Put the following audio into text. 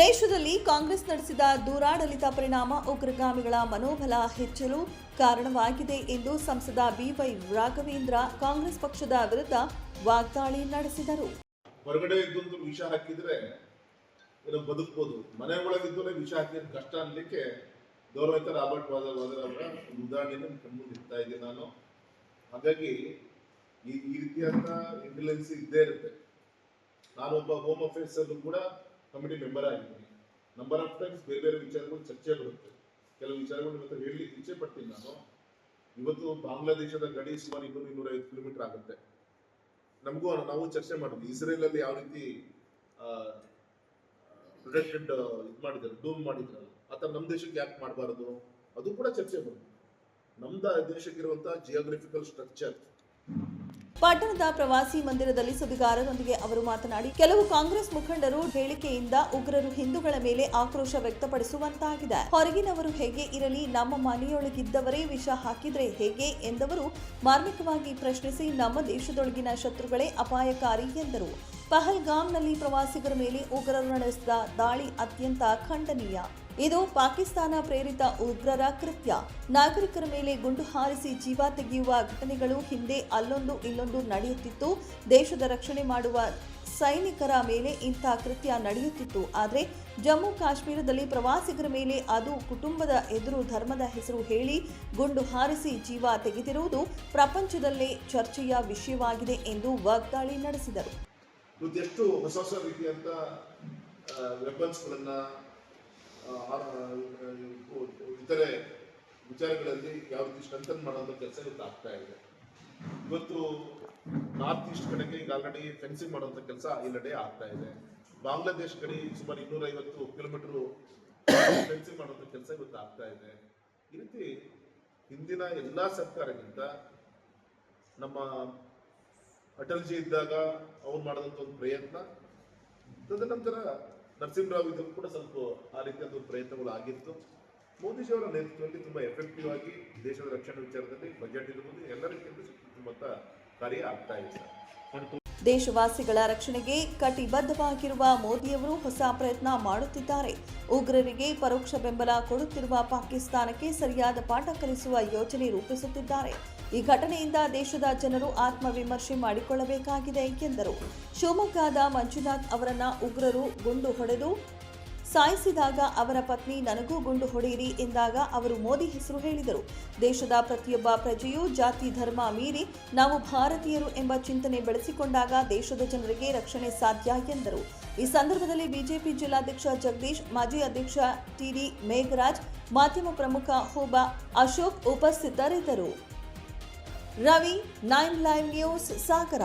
ದೇಶದಲ್ಲಿ ಕಾಂಗ್ರೆಸ್ ನಡೆಸಿದ ದೂರಾಡಳಿತ ಪರಿಣಾಮ ಉಗ್ರಗಾಮಿಗಳ ಮನೋಬಲ ಹೆಚ್ಚಲು ಕಾರಣವಾಗಿದೆ ಎಂದು ಸಂಸದ ಬಿವೈ ರಾಘವೇಂದ್ರ ಕಾಂಗ್ರೆಸ್ ಪಕ್ಷದ ವಿರುದ್ಧ ವಾಗ್ದಾಳಿ ನಡೆಸಿದರು. ಹೊರಗಡೆ ಇದ್ದೊಂದು ವಿಷ ಹಾಕಿದ್ರೆ ಏನೋ ಬದುಕ್ಬೋದು. ಮನೆ ಒಳಗಿದ್ದು ವಿಷ ಹಾಕಿದ್ರೆ ಕಷ್ಟ ಅನ್ಲಿಕ್ಕೆ ಗೌರವಿತ ರಾಬರ್ಟ್ ವಾದರ್ ವಾದರ್ ಅವರ ಉದಾಹರಣೆಯನ್ನು ಕಣ್ಮುಂದೆ ಇಡ್ತಾ ನಾನು. ಹಾಗಾಗಿ ಈ ರೀತಿಯಾದ ಇಂಟೆಲಿಜೆನ್ಸ್ ಇದ್ದೇ ಇರುತ್ತೆ. ನಾನೊಬ್ಬ ಹೋಮ್ ಅಫೇರ್ಸ್ ಅಲ್ಲೂ ಕೂಡ ಕಮಿಟಿ ಮೆಂಬರ್ ಆಗಿದ್ದೀನಿ ನಂಬರ್ ಆಫ್ ಟೈಮ್ಸ್ ಬೇರೆ ಬೇರೆ ವಿಚಾರಗಳು ಚರ್ಚೆ ಬರುತ್ತೆ. ಕೆಲವು ವಿಚಾರಗಳು ಇವತ್ತು ಹೇಳಲಿಕ್ಕೆ ಇಚ್ಛೆ ಪಡ್ತೀನಿ ನಾನು. ಇವತ್ತು ಬಾಂಗ್ಲಾದೇಶದ ಗಡಿ ಸುಮಾರು ಇನ್ನೂರು ಇನ್ನೂರೈವತ್ತು ಕಿಲೋಮೀಟರ್ ಆಗುತ್ತೆ. ನಮಗೂ ನಾವು ಚರ್ಚೆ ಮಾಡಿದ್ವಿ. ಇಸ್ರೇಲ್ ಅಲ್ಲಿ ಯಾವ ರೀತಿ ಪ್ರೊಟೆಕ್ಟೆಡ್ ಇದು ಮಾಡಿದ್ದಾರೆ ಡೂಮ್ ಮಾಡಿದ್ರಲ್ಲ ಆ ಥರ ನಮ್ಮ ದೇಶಕ್ಕೆ ಯಾಕೆ ಮಾಡಬಾರದು? ಅದು ಕೂಡ ಚರ್ಚೆ ಬಂತು ನಮ್ದ ದೇಶಕ್ಕಿರುವಂತಹ ಜಿಯೋಗ್ರಫಿಕಲ್ ಸ್ಟ್ರಕ್ಚರ್ ಪಟ್ಟಣದ ಪ್ರವಾಸಿ ಮಂದಿರದಲ್ಲಿ ಸುದ್ದಿಗಾರರೊಂದಿಗೆ ಅವರು ಮಾತನಾಡಿ, ಕೆಲವು ಕಾಂಗ್ರೆಸ್ ಮುಖಂಡರು ಹೇಳಿಕೆಯಿಂದ ಉಗ್ರರು ಹಿಂದೂಗಳ ಮೇಲೆ ಆಕ್ರೋಶ ವ್ಯಕ್ತಪಡಿಸುವಂತಾಗಿದೆ. ಹೊರಗಿನವರು ಹೇಗೆ ಇರಲಿ, ನಮ್ಮ ಮನೆಯೊಳಗಿದ್ದವರೇ ವಿಷ ಹಾಕಿದ್ರೆ ಹೇಗೆ ಎಂದವರು ಮಾರ್ಮಿಕವಾಗಿ ಪ್ರಶ್ನಿಸಿ, ನಮ್ಮ ದೇಶದೊಳಗಿನ ಶತ್ರುಗಳೇ ಅಪಾಯಕಾರಿ ಎಂದರು. ಪಹಲ್ಗಾಮ್ನಲ್ಲಿ ಪ್ರವಾಸಿಗರ ಮೇಲೆ ಉಗ್ರರು ನಡೆಸಿದ ದಾಳಿ ಅತ್ಯಂತ ಖಂಡನೀಯ. ಇದು ಪಾಕಿಸ್ತಾನ ಪ್ರೇರಿತ ಉಗ್ರರ ಕೃತ್ಯ. ನಾಗರಿಕರ ಮೇಲೆ ಗುಂಡು ಹಾರಿಸಿ ಜೀವ ತೆಗೆಯುವ ಘಟನೆಗಳು ಹಿಂದೆ ಅಲ್ಲೊಂದು ಇಲ್ಲೊಂದು ನಡೆಯುತ್ತಿತ್ತು. ದೇಶದ ರಕ್ಷಣೆ ಮಾಡುವ ಸೈನಿಕರ ಮೇಲೆ ಇಂಥ ಕೃತ್ಯ ನಡೆಯುತ್ತಿತ್ತು. ಆದರೆ ಜಮ್ಮು ಕಾಶ್ಮೀರದಲ್ಲಿ ಪ್ರವಾಸಿಗರ ಮೇಲೆ ಅದು ಕುಟುಂಬದ ಎದುರು ಧರ್ಮದ ಹೆಸರು ಹೇಳಿ ಗುಂಡು ಹಾರಿಸಿ ಜೀವ ತೆಗೆದಿರುವುದು ಪ್ರಪಂಚದಲ್ಲೇ ಚರ್ಚೆಯ ವಿಷಯವಾಗಿದೆ ಎಂದು ವಾಗ್ದಾಳಿ ನಡೆಸಿದರು. ಇತರೆ ವಿಚಾರಗಳಲ್ಲಿ ಯಾವ ರೀತಿ ಸ್ಟ್ರೆಂಥನ್ ಮಾಡುವಂಥ ಕೆಲಸ ಇವತ್ತು ಆಗ್ತಾ ಇದೆ. ಇವತ್ತು ನಾರ್ತ್ ಈಸ್ಟ್ ಕಡೆಗೆ ಈಗ ಆಲ್ರೆಡಿ ಫೆನ್ಸಿಂಗ್ ಮಾಡುವಂಥ ಕೆಲಸ ಇಲ್ಲಡೆ ಆಗ್ತಾ ಇದೆ. ಬಾಂಗ್ಲಾದೇಶ್ ಕಡೆ ಸುಮಾರು ಇನ್ನೂರೈವತ್ತು ಕಿಲೋಮೀಟರ್ ಫೆನ್ಸಿಂಗ್ ಮಾಡುವಂಥ ಕೆಲಸ ಇವತ್ತು ಆಗ್ತಾ ಇದೆ. ಈ ರೀತಿ ಹಿಂದಿನ ಎಲ್ಲಾ ಸರ್ಕಾರಕ್ಕಿಂತ ನಮ್ಮ ಅಟಲ್ಜಿ ಇದ್ದಾಗ ಅವ್ರು ಮಾಡಿದಂಥ ಒಂದು ಪ್ರಯತ್ನ, ತದನಂತರ ನರಸಿಂಹರಾವ್ ಇದ್ದರೂ ಕೂಡ ಸ್ವಲ್ಪ ಆ ರೀತಿಯ ಪ್ರಯತ್ನಗಳು ಆಗಿತ್ತು. ಮೋದಿಜಿಯವರ ನೇತೃತ್ವದಲ್ಲಿ ತುಂಬಾ ಎಫೆಕ್ಟಿವ್ ಆಗಿ ದೇಶದ ರಕ್ಷಣೆ ವಿಚಾರದಲ್ಲಿ ಬಜೆಟ್ ಇರಬಹುದು ಎಲ್ಲ ರೀತಿಯಲ್ಲೂ ಸುತ್ತಮುತ್ತ ಕಾರ್ಯ ಆಗ್ತಾ ಇದೆ ಸರ್. ದೇಶವಾಸಿಗಳ ರಕ್ಷಣೆಗೆ ಕಟಿಬದ್ಧವಾಗಿರುವ ಮೋದಿಯವರು ಹೊಸ ಪ್ರಯತ್ನ ಮಾಡುತ್ತಿದ್ದಾರೆ. ಉಗ್ರರಿಗೆ ಪರೋಕ್ಷ ಬೆಂಬಲ ಕೊಡುತ್ತಿರುವ ಪಾಕಿಸ್ತಾನಕ್ಕೆ ಸರಿಯಾದ ಪಾಠ ಕಲಿಸುವ ಯೋಜನೆ ರೂಪಿಸುತ್ತಿದ್ದಾರೆ. ಈ ಘಟನೆಯಿಂದ ದೇಶದ ಜನರು ಆತ್ಮವಿಮರ್ಶೆ ಮಾಡಿಕೊಳ್ಳಬೇಕಾಗಿದೆ ಎಂದರು. ಶಿವಮೊಗ್ಗದ ಮಂಜುನಾಥ್ ಅವರನ್ನ ಉಗ್ರರು ಗುಂಡು ಹೊಡೆದು ಸಾಯಿಸಿದಾಗ ಅವರ ಪತ್ನಿ, ನನಗೂ ಗುಂಡು ಹೊಡೆಯಿರಿ ಎಂದಾಗ ಅವರು ಮೋದಿ ಹೆಸರು ಹೇಳಿದರು. ದೇಶದ ಪ್ರತಿಯೊಬ್ಬ ಪ್ರಜೆಯೂ ಜಾತಿ, ಧರ್ಮ ಮೀರಿ ನಾವು ಭಾರತೀಯರು ಎಂಬ ಚಿಂತನೆ ಬೆಳೆಸಿಕೊಂಡಾಗ ದೇಶದ ಜನರಿಗೆ ರಕ್ಷಣೆ ಸಾಧ್ಯ ಎಂದರು. ಈ ಸಂದರ್ಭದಲ್ಲಿ ಬಿಜೆಪಿ ಜಿಲ್ಲಾಧ್ಯಕ್ಷ ಜಗದೀಶ್, ಮಾಜಿ ಅಧ್ಯಕ್ಷ ಟಿಡಿ ಮೇಘರಾಜ್, ಮಾಧ್ಯಮ ಪ್ರಮುಖ ಹೋಬಾ ಅಶೋಕ್ ಉಪಸ್ಥಿತರಿದ್ದರು. Ravi, nine live news, Sagar.